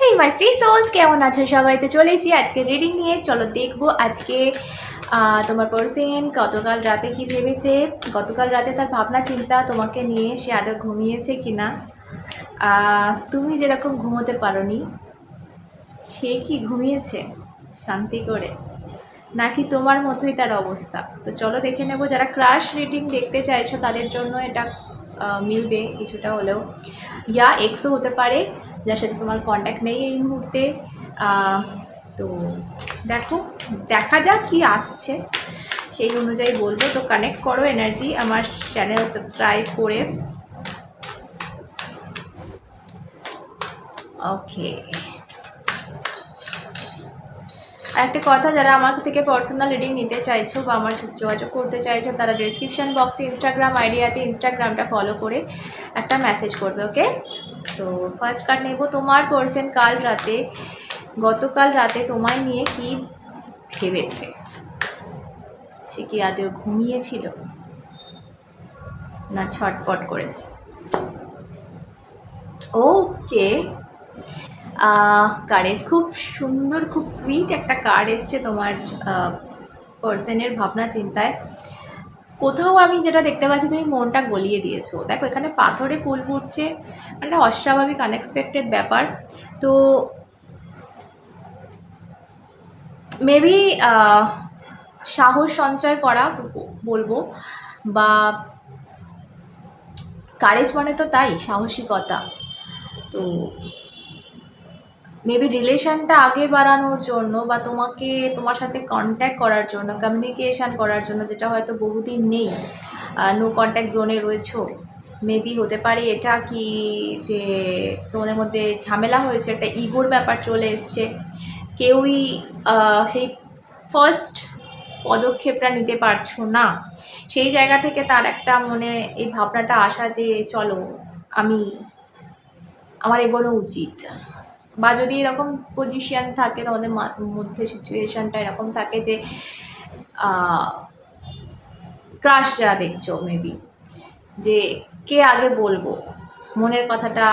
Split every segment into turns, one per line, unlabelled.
হেই মাই three sols কেমন আছো সবাই? তো চলে এসেছি আজকে রিডিং নিয়ে। চলো দেখব আজকে তোমার পার্সন গতকাল রাতে কি ভেবেছে গতকাল রাতে তার ভাবনা, চিন্তা তোমাকে নিয়ে সে আদৌ ঘুমিয়েছে কি না তুমি যেরকম ঘুমোতে পারোনি, সে কি ঘুমিয়েছে? শান্তি করে। নাকি তোমার মতোই তার অবস্থা? তো চলো দেখে নেব, যারা ক্রাশ রিডিং দেখতে চাইছো তাদের জন্য এটা মিলবে কিছুটা হলেও। ইয়া, এক্সও হতে পারে। যার সাথে তোমার কন্ট্যাক্ট নেই এই মুহূর্তে তো দেখো, দেখা যাক কি আসছে। সেই অনুযায়ী বলব, তো কানেক্ট করো এনার্জি আমার চ্যানেল সাবস্ক্রাইব করে। ওকে আর একটা কথা, যারা আমার থেকে পার্সোনাল রিডিং নিতে চাইছো বা আমার সাথে যোগাযোগ করতে চাইছো, তারা ডিসক্রিপশন বক্সে ইনস্টাগ্রাম আইডি আছে ইনস্টাগ্রামটা ফলো করে একটা মেসেজ করবে ওকে তো ফার্স্ট কার্ড নেব তোমার পার্সন কাল রাতে, গতকাল রাতে তোমায় নিয়ে কি ভেবেছে? সে কি আদেও ঘুমিয়েছিল? না ছটপট করেছে? ওকে কারেজ খুব সুন্দর, খুব সুইট একটা কার্ড এসছে তোমার পার্সনের ভাবনা চিন্তায় কোথাও আমি যেটা দেখতে পাচ্ছি, তুমি মনটা গলিয়ে দিয়েছ। দেখো, এখানে পাথরে ফুল ফুটছে, একটা অস্বাভাবিক আনএক্সপেক্টেড ব্যাপার। তো মেবি সাহস সঞ্চয় করা বলব বা কারেজ মানে তো তাই, সাহসিকতা। তো মেবি রিলেশনটা আগে বাড়ানোর জন্য বা তোমাকে, তোমার সাথে কন্ট্যাক্ট করার জন্য কমিউনিকেশান করার জন্য যেটা হয়তো বহুদিন নেই নো কন্ট্যাক্ট জোনে রয়েছো মেবি হতে পারে এটা কি যে তোমাদের মধ্যে ঝামেলা হয়েছে, একটা ইগোর ব্যাপার চলে এসছে, কেউই সেই ফার্স্ট পদক্ষেপটা নিতে পারছ না, সেই জায়গা থেকে তার একটা মনে এই ভাবনাটা আসা যে চলো, আমি, আমার এগোনো উচিত। বা যদি এরকম পজিশন থাকে, তোমাদের মধ্যে সিচুয়েশনটা এরকম থাকে যে ক্রাশ যা দেখছ মেবি যে কে আগে বলব? মনের কথাটা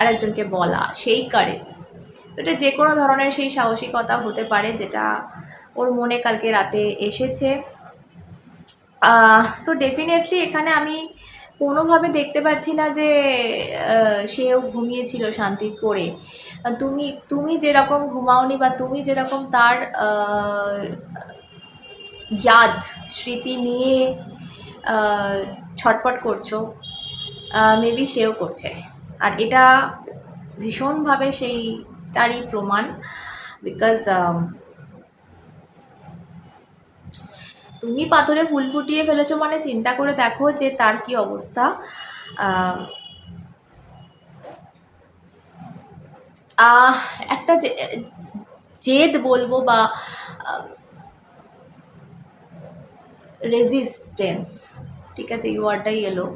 আরেকজনকে বলা, সেই কারেজ তো এটা যে কোনো ধরনের সেই সাহসিকতা হতে পারে যেটা ওর মনে কালকে রাতে এসেছে। সো ডেফিনেটলি এখানে আমি কোনোভাবে দেখতে পাচ্ছি না যে সেও ঘুমিয়েছিল শান্তি করে। তুমি তুমি যেরকম ঘুমাওনি বা তুমি যেরকম তার ইয়াদ, স্মৃতি নিয়ে ছটপট করছ মেবি সেও করছে। আর এটা ভীষণভাবে সেই তারই প্রমাণ বিকজ তুমি পাথরে ফুল ফুটিয়ে ফেলেছো মানে চিন্তা করে দেখো যে তার কি অবস্থা। একটা জেদ বলব বা রেজিস্টেন্স ঠিক আছে, এই ওয়ার্ডটাই এলো।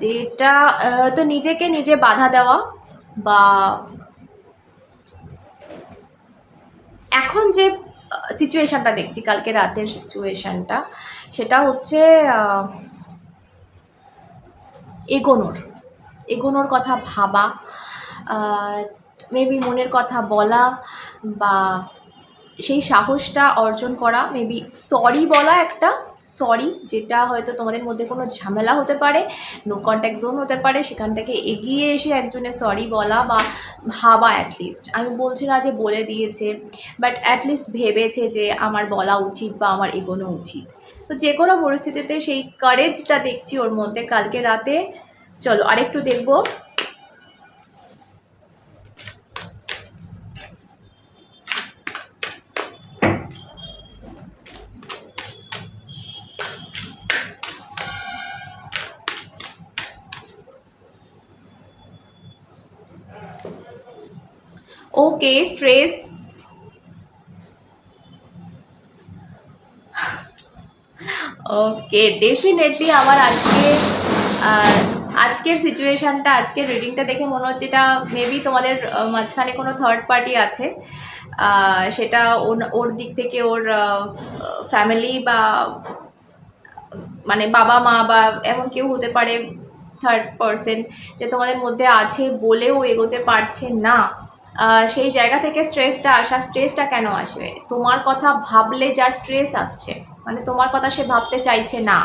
যেটা তো নিজেকে নিজে বাধা দেওয়া বা, এখন যে সিচুয়েশনটা দেখছি, কালকে রাতের সিচুয়েশানটা সেটা হচ্ছে এগোনোর। এগোনোর কথা ভাবা মেবি মনের কথা বলা বা সেই সাহসটা অর্জন করা মেবি সরি বলা একটা সরি যেটা হয়তো তোমাদের মধ্যে কোনো ঝামেলা হতে পারে নো কন্ট্যাক্ট জোন হতে পারে, সেখান থেকে এগিয়ে এসে একজনের সরি বলা বা ভাবা অ্যাটলিস্ট আমি বলছি না যে বলে দিয়েছে বাট অ্যাটলিস্ট ভেবেছে যে আমার বলা উচিত বা আমার এগোনো উচিত। তো যে কোনো পরিস্থিতিতে সেই কারেজটা দেখছি ওর মধ্যে। কালকে রাতে, চলো আরেকটু দেখব। ওকে স্ট্রেস ওকে ডেফিনেটলি আমার আজকে আজকের সিচুয়েশনটা আজকের রিডিংটা দেখে মনে হচ্ছে এটা মেবি তোমাদের মাঝখানে কোনো থার্ড পার্টি আছে। সেটা ওর- দিক থেকে ওর ফ্যামিলি বা মানে বাবা, মা বা এমন কেউ হতে পারে থার্ড পার্সন যে তোমাদের মধ্যে আছে বলেও এগোতে পারছে না। সেই জায়গা থেকে স্ট্রেসটা আসা স্ট্রেসটা কেন আসবে তোমার কথা ভাবলে যার স্ট্রেস আসছে মানে তোমার কথা সে ভাবতে চাইছে না।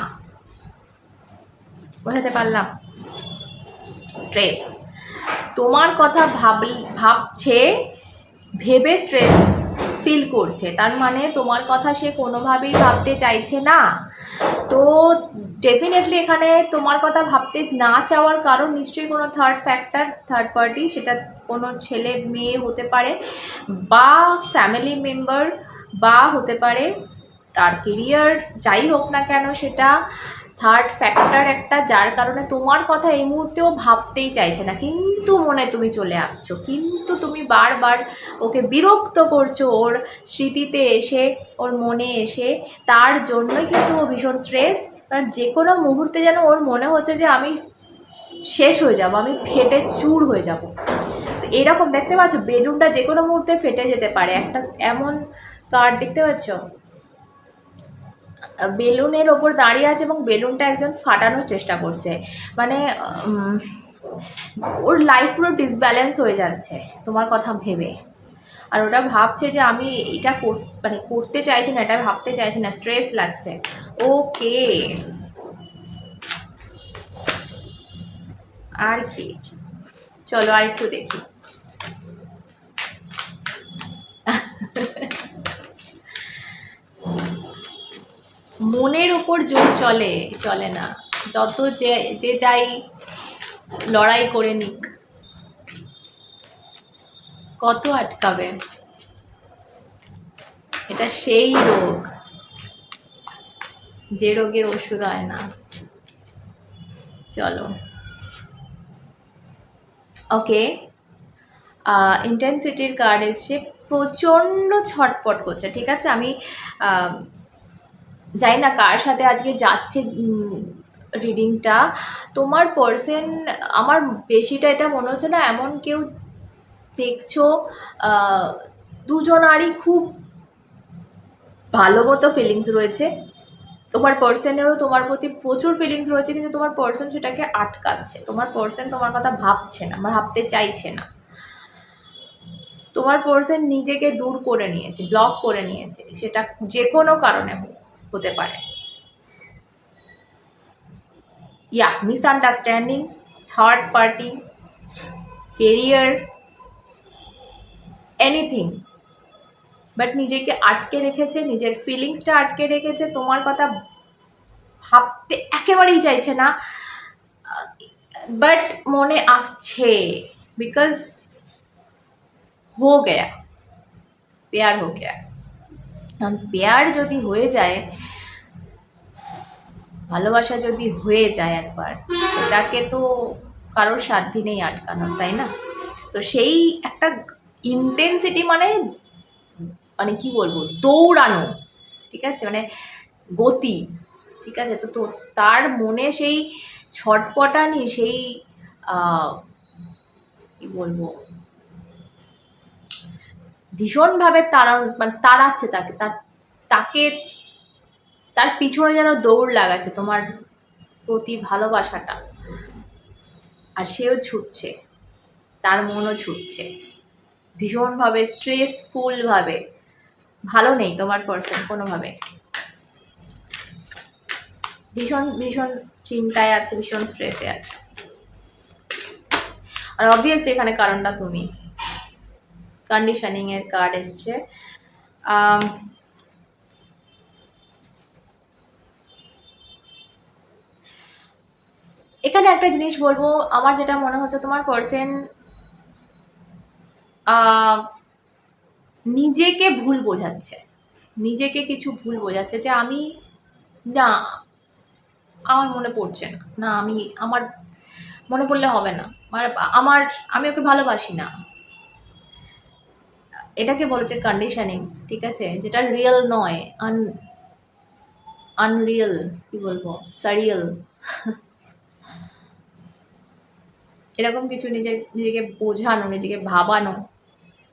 বোঝাতে পারলাম? স্ট্রেস। তোমার কথা ভাব ভাবছে, ভেবে স্ট্রেস ফিল করছে। তার মানে তোমার কথা সে কোনোভাবেই ভাবতে চাইছে না। তো ডেফিনেটলি এখানে তোমার কথা ভাবতে না চাওয়ার কারণ নিশ্চয়ই কোনো থার্ড ফ্যাক্টর থার্ড পার্টি সেটা কোনো ছেলে মেয়ে হতে পারে বা ফ্যামিলি মেম্বার বা হতে পারে তার কেরিয়ার যাই হোক না কেন সেটা থার্ড ফ্যাক্টর একটা, যার কারণে তোমার কথা এই মুহূর্তেও ভাবতেই চাইছে না। কিন্তু মনে তুমি চলে আসছো। কিন্তু তুমি বারবার ওকে বিরক্ত করছ ওর স্মৃতিতে এসে, ওর মনে এসে। তার জন্যই কিন্তু ও ভীষণ স্ট্রেস কারণ যে কোনো মুহূর্তে যেন ওর মনে হচ্ছে যে আমি শেষ হয়ে যাব, আমি ফেটে চুর হয়ে যাব। এরকম দেখতে পাচ্ছ, বেলুনটা যে কোনো মুহূর্তে ফেটে যেতে পারে। একটা এমন কার্ড দেখতে পাচ্ছ? বেলুনের ওপর দাঁড়িয়ে আছে এবং বেলুনটা একজন ফাটানোর চেষ্টা করছে। মানে ওর লাইফ পুরো ডিসব্যালেন্স হয়ে যাচ্ছে, তোমার কথা ভেবে। আর ওটা ভাবছে যে আমি এটা মানে করতে চাইছি না, এটা ভাবতে চাইছি না স্ট্রেস লাগছে। ওকে আর কি চলো আর একটু দেখি। মনের ওপর জোর চলে চলে না। যত যে যে যাই লড়াই করে নিক, কত আটকাবে? এটা সেই রোগ। যে রোগের ওষুধ হয় না। চলো। ওকে। ইন্টেন্সিটির কার্ড এসছে প্রচণ্ড ছটপট করছে, ঠিক আছে? আমি জানি না কার সাথে আজকে যাচ্ছে রিডিংটা তোমার পার্সন আমার বেশিটা এটা মনে হচ্ছে না এমন কেউ দেখছ দুজনারই খুব ভালো মতো ফিলিংস রয়েছে। তোমার পার্সনেরও তোমার প্রতি প্রচুর ফিলিংস রয়েছে কিন্তু তোমার পার্সন সেটাকে আটকাচ্ছে। তোমার পার্সন তোমার কথা ভাবছে না ভাবতে চাইছে না। তোমার পার্সন নিজেকে দূর করে নিয়েছে ব্লক করে নিয়েছে সেটা যে কোনো কারণে হোক, হতে পারে। Ya misunderstanding third party career anything but নিজেকে আটকে রেখেছে, নিজের ফিলিংসটা আটকে রেখেছে, তোমার কথা ভাবতে একেবারেই চাইছে না। বাট মনে আসছে বিকজ হো গেয়া, পেয়ার হো গেয়া। কারণ পেয়ার যদি হয়ে যায়, ভালোবাসা যদি হয়ে যায় একবার, এটাকে তো কারোর সাধ্যি নেই আটকানোর তাই না? তো সেই একটা ইন্টেন্সিটি মানে মানে কি বলব, দৌড়ানো, ঠিক আছে? মানে গতি, ঠিক আছে? তো তো তার মনে সেই ছটপটানি, সেই কি বলব ভীষণভাবে তাড়া মানে তাড়াচ্ছে তাকে, তার তাকে, তার পিছনে যেন দৌড় লাগাচ্ছে তোমার প্রতি ভালোবাসাটা। আর সেও ছুটছে, তার মনও ছুটছে। ভীষণভাবে স্ট্রেসফুলভাবে ভালো নেই তোমার পার্সন কোনোভাবে। ভীষণ ভীষণ চিন্তায় আছে, ভীষণ স্ট্রেসে আছে। আর অবভিয়াসলি এখানে কারণটা তুমি। কন্ডিশনিং এর কার্ড এসছে। এখানে একটা জিনিস বলব, আমার যেটা মনে হচ্ছে তোমার পার্সন নিজেকে ভুল বোঝাচ্ছে। নিজেকে কিছু ভুল বোঝাচ্ছে যে আমি, না, আমার মনে পড়ছে না। না, আমি, আমার মনে পড়লে হবে না। আমার, আমি ওকে ভালোবাসি না। এটাকে বলেছে কন্ডিশনিং ঠিক আছে? যেটা রিয়েল নয় আন আনরিয়েল কি বলব? সারিয়াল এরকম কিছু নিজের, নিজেকে বোঝানো, নিজেকে ভাবানো,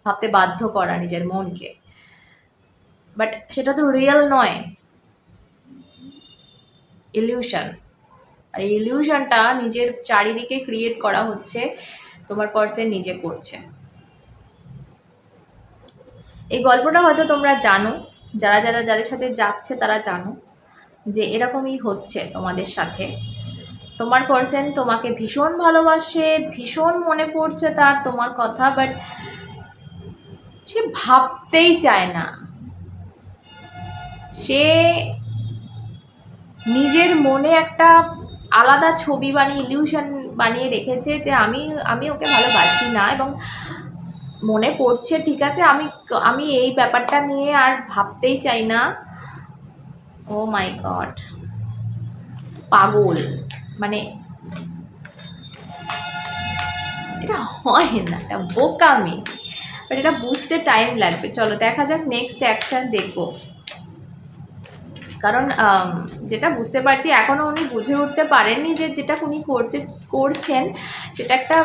ভাবতে বাধ্য করা নিজের মনকে। বাট সেটা তো রিয়েল নয়। ইলিউশন আর ইলিউশনটা নিজের চারিদিকে ক্রিয়েট করা হচ্ছে, তোমার পার্সন নিজে করছে। এই গল্পটা হয়তো তোমরা জানো, যারা যারা যাদের সাথে যাচ্ছে তারা জানো, যে এরকমই হচ্ছে তোমাদের সাথে। তোমার পার্সন তোমাকে ভীষণ ভালোবাসে, ভীষণ মনে পড়ছে তার তোমার কথা বাট সে ভাবতেই চায় না। সে নিজের মনে একটা আলাদা ছবি বানিয়ে ইলিউশন বানিয়ে রেখেছে যে আমি আমি ওকে ভালোবাসি না এবং মনে পড়ছে, ঠিক আছে? আমি আমি এই ব্যাপারটা নিয়ে আর ভাবতেই চাই না। Oh my god. পাগল। মানে এটা হয় না, এটা বোকামি। বাট এটা বুঝতে টাইম লাগবে। চলো, দেখা যাক নেক্সট অ্যাকশন দেখব। কারণ যেটা বুঝতে পারছি, এখনও উনি বুঝে উঠতে পারেননি যে যেটা উনি করতে করছেন, সেটা একটা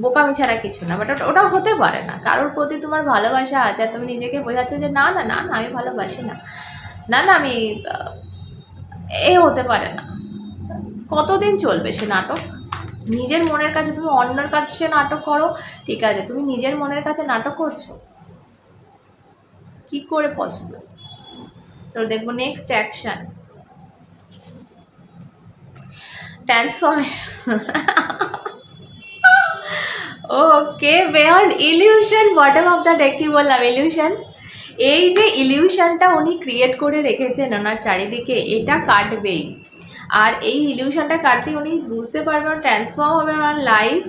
বোকামি ছাড়া কিছু না বাট ওটা হতে পারে না। কারোর প্রতি তোমার ভালোবাসা আছে তুমি নিজেকে বোঝাচ্ছ যে, না না না না, আমি ভালোবাসি না। না না, আমি এ হতে পারে না। কতদিন চলবে সে নাটক? নিজের মনের কাছে তুমি অন্যের কাছে নাটক করো, ঠিক আছে, তুমি নিজের মনের কাছে নাটক করছ? কি করে পসিবল তো দেখব next action transformation okay beyond illusion bottom of the deck কি বললাম ইলিউশন এই যে ইলিউশনটা উনি ক্রিয়েট করে রেখেছেন ওনার চারিদিকে, এটা কাটবেই। আর এই ইলিউশনটা কাটতে উনি বুঝতে পারবেন ট্রান্সফর্ম হবে ওনার লাইফ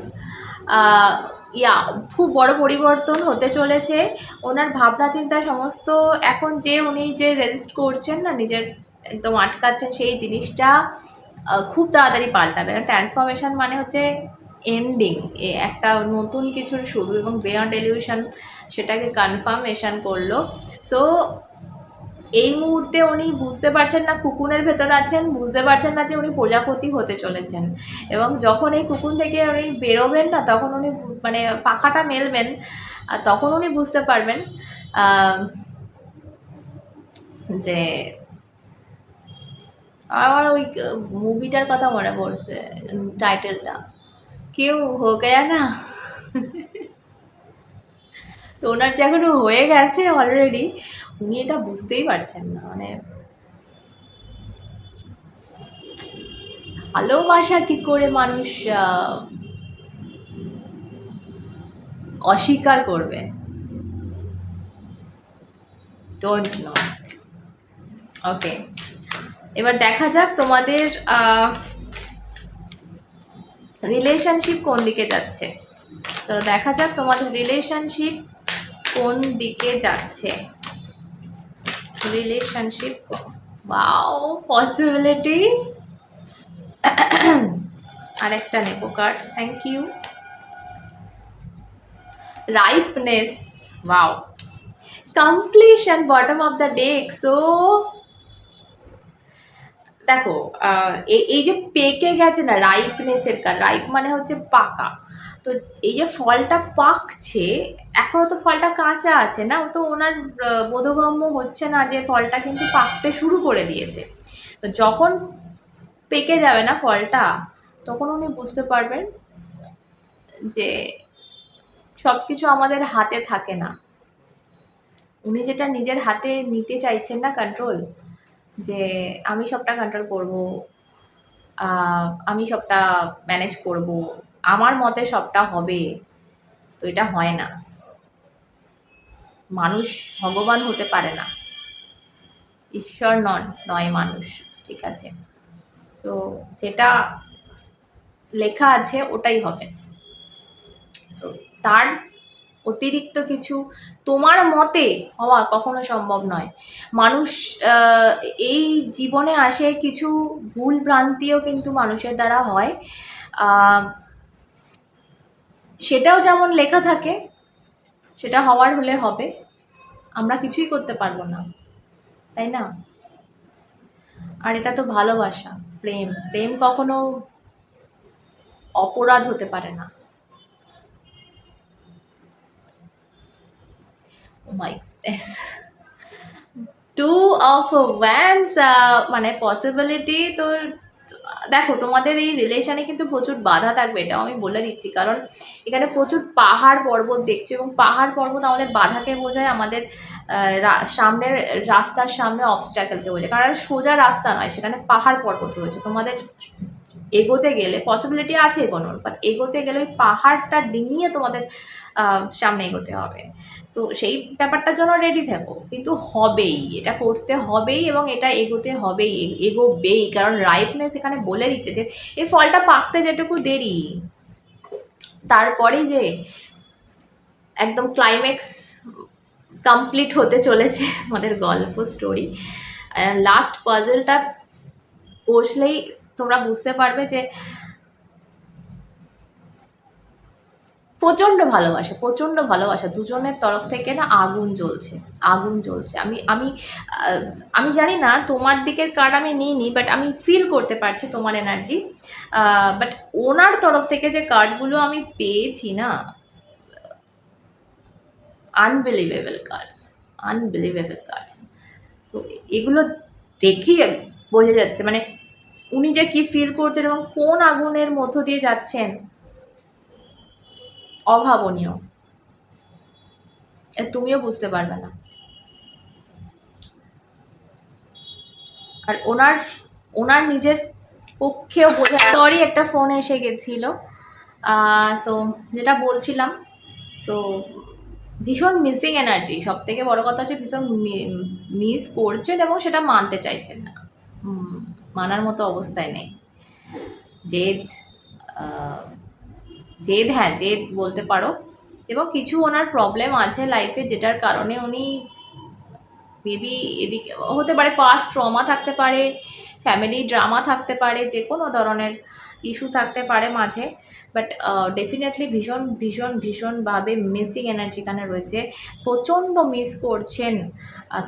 ইয়া, খুব বড় পরিবর্তন হতে চলেছে। ওনার ভাবনা চিন্তা সমস্ত এখন যে উনি যে রেজিস্ট করছেন না, নিজের একদম আটকাচ্ছেন সেই জিনিসটা খুব তাড়াতাড়ি পাল্টাবে। ট্রান্সফরমেশন মানে হচ্ছে এন্ডিং একটা নতুন কিছুর শুরু এবং বেয়ন্ড এলিউশন সেটাকে কনফার্মেশন করল। সো এই মুহূর্তে উনি বুঝতে পারছেন না কুকুনের ভেতর আছেন, বুঝতে পারছেন না যে উনি প্রজাপতি হতে চলেছেন। এবং যখন এই কুকুন থেকে উনি বেরোবেন না, তখন উনি মানে পাখাটা মেলবেন, আর তখন উনি বুঝতে পারবেন যে আমার ওই মুভিটার কথা মনে পড়ছে টাইটেলটা কেউ হো গয়া না। তো ওনার যে এখনও হয়ে গেছে অলরেডি উনি এটা বুঝতেই পারছেন না মানে ভালোবাসা কি করে মানুষ অস্বীকার করবে? ডোন্ট নো ওকে এবার দেখা যাক তোমাদের রিলেশনশিপ কোন দিকে যাচ্ছে? তো দেখা যাক তোমাদের রিলেশনশিপ কোন দিকে যাচ্ছে। রিলেশনশিপ বাও পসিবিলিটি আরেকটা নেব card thank you ripeness wow completion bottom of the deck so দেখো এই যে পেকে গেছে না রাইপনেসের কার রাইপ মানে হচ্ছে পাকা। তো এই যে ফলটা পাকছে, এখনও তো ফলটা কাঁচা আছে না, তো ওনার বোধগম্য হচ্ছে না যে ফলটা কিন্তু পাকতে শুরু করে দিয়েছে। তো যখন পেকে যাবে না ফলটা, তখন উনি বুঝতে পারবেন যে সব কিছু আমাদের হাতে থাকে না। উনি যেটা নিজের হাতে নিতে চাইছেন না কন্ট্রোল যে আমি সবটা কন্ট্রোল করব আমি সবটা ম্যানেজ করব, আমার মতে সবটা হবে। তো এটা হয় না। মানুষ ভগবান হতে পারে না। ঈশ্বর নন, নয় মানুষ, ঠিক আছে। সো যেটা লেখা আছে ওটাই হবে। সো তার অতিরিক্ত কিছু তোমার মতে হওয়া কখনো সম্ভব নয়। মানুষ এই জীবনে আসে কিছু ভুল ভ্রান্তিও কিন্তু মানুষের দ্বারা হয়। সেটাও যেমন লেখা থাকে, সেটা হওয়ার হলে হবে। আমরা কিছুই করতে পারব না, তাই না? আর এটা তো ভালোবাসা, প্রেম। প্রেম কখনো অপরাধ হতে পারে না। মাই টু অফ ওয়ান্স মানে পসিবিলিটি তো, দেখো তোমাদের এই রিলেশনে কিন্তু প্রচুর বাধা থাকবে, এটাও আমি বলে দিচ্ছি। কারণ এখানে প্রচুর পাহাড় পর্বত দেখছ এবং পাহাড় পর্বত আমাদের বাধাকে বোঝায় আমাদের সামনের রাস্তার সামনে অবস্ট্যাকেলকে বোঝায়। কারণ সোজা রাস্তা নয়, সেখানে পাহাড় পর্বত রয়েছে। তোমাদের এগোতে গেলে পসিবিলিটি আছে এগোনোর বাট এগোতে গেলে ওই পাহাড়টা ডিঙিয়ে তোমাদের সামনে এগোতে হবে। তো সেই ব্যাপারটার জন্য রেডি থাকো। কিন্তু হবেই, এটা করতে হবেই এবং এটা এগোতে হবেই এগোবেই। কারণ রাইপনেস এখানে বলে দিচ্ছে যে, এই ফলটা পাকতে যেটুকু দেরি। তারপরে যে, একদম ক্লাইম্যাক্স কমপ্লিট হতে চলেছে আমাদের গল্প স্টোরি লাস্ট পাজলটা বসলেই তোমরা বুঝতে পারবে যে প্রচণ্ড ভালোবাসা প্রচণ্ড ভালোবাসা। দুজনের তরফ থেকে না আগুন জ্বলছে আগুন জ্বলছে। আমি আমি আমি জানি না তোমার দিকের কার্ড আমি নিইনি বাট আমি ফিল করতে পারছি তোমার এনার্জি বাট ওনার তরফ থেকে যে কার্ডগুলো আমি পেয়েছি না আনবিলিভেবল কার্ডস আনবিলিভেবল কার্ডস তো এগুলো দেখেই বোঝা যাচ্ছে মানে উনি যে কি ফিল করছেন এবং কোন আগুনের মধ্য দিয়ে যাচ্ছেন, অভাবনীয়। তুমিও বুঝতে পারবে না। আর ওনার ওনার নিজের পক্ষেও বোঝা তরই একটা ফোন এসে গেছিল। সো যেটা বলছিলাম সো ভীষণ মিসিং এনার্জি সব থেকে বড় কথা হচ্ছে ভীষণ মিস করছেন এবং সেটা মানতে চাইছেন না। মানার মতো অবস্থায় নেই। জেদ জেদ হ্যাঁ জেদ বলতে পারো। এবং কিছু ওনার প্রবলেম আছে লাইফে যেটার কারণে উনি মেবি এদিকে, হতে পারে পাস্ট ট্রমা থাকতে পারে ফ্যামিলি ড্রামা থাকতে পারে যে কোনো ধরনের ইস্যু থাকতে পারে মাঝে বাট ডেফিনেটলি ভীষণ ভীষণ, ভীষণভাবে মিসিং এনার্জি এখানে রয়েছে। প্রচণ্ড মিস করছেন।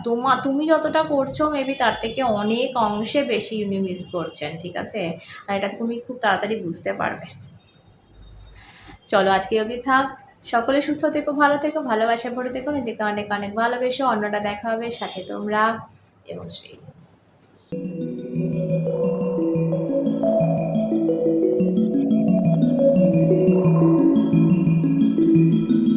তোমা, তুমি যতটা করছ মেবি তার থেকে অনেক অংশে বেশি উনি মিস করছেন, ঠিক আছে? আর এটা তুমি খুব তাড়াতাড়ি বুঝতে পারবে। চলো আজকে অবধি থাক। সকলে সুস্থ থেকো, ভালো থেকো, ভালোবাসা ভরে থেকো। নিজেকে অনেক অনেক ভালোবেসো। অন্যটা দেখা হবে, সাথে তোমরা এবং শ্রী।